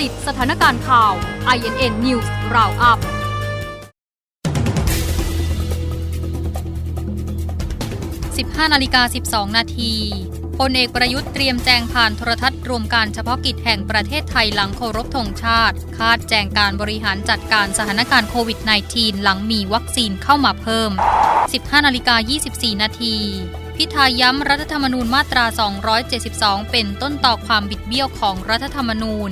ติดสถานการณ์ข่าว INN News Roundup 15นาฬิกา 12 นาทีพลเอกประยุทธ์เตรียมแจงผ่านโทรทัศน์รวมการเฉพาะกิจแห่งประเทศไทยหลังเคารพธงชาติ คาดแจงการบริหารจัดการสถานการณ์โควิด -19 หลังมีวัคซีนเข้ามาเพิ่ม 15นาฬิกา24 นาทีพิธาย้ำรัฐธรรมนูญมาตรา 272 เป็นต้นต่อความบิดเบี้ยวของรัฐธรรมนูญ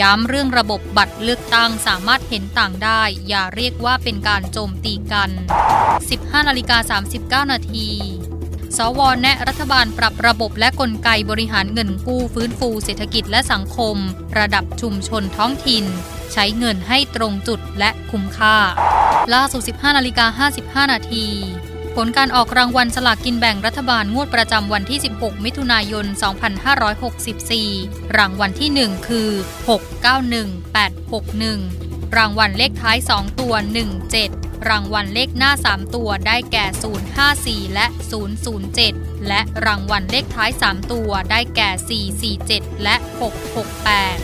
ย้ำเรื่องระบบบัตรเลือกตั้งสามารถเห็นต่างได้ อย่าเรียกว่าเป็นการโจมตีกัน 15นาฬิกา39 นาที สวแนะรัฐบาลปรับระบบและกลไกบริหารเงินกู้ฟื้นฟูเศรษฐกิจและสังคม ระดับชุมชนท้องถิ่น ใช้เงินให้ตรงจุดและคุ้มค่า ล่าสุด 15นาฬิกา55 นาที ผลการออกรางวัลสลากกินแบ่งรัฐบาลงวดประจำวันที่ 16 มิถุนายน 2564 รางวัลที่ 1 คือ 691861 รางวัลเลขท้าย 2 ตัว 17 รางวัลเลขหน้า 3 ตัวได้แก่ 054 และ 007 และรางวัลเลขท้าย 3 ตัวได้แก่ 447 และ 668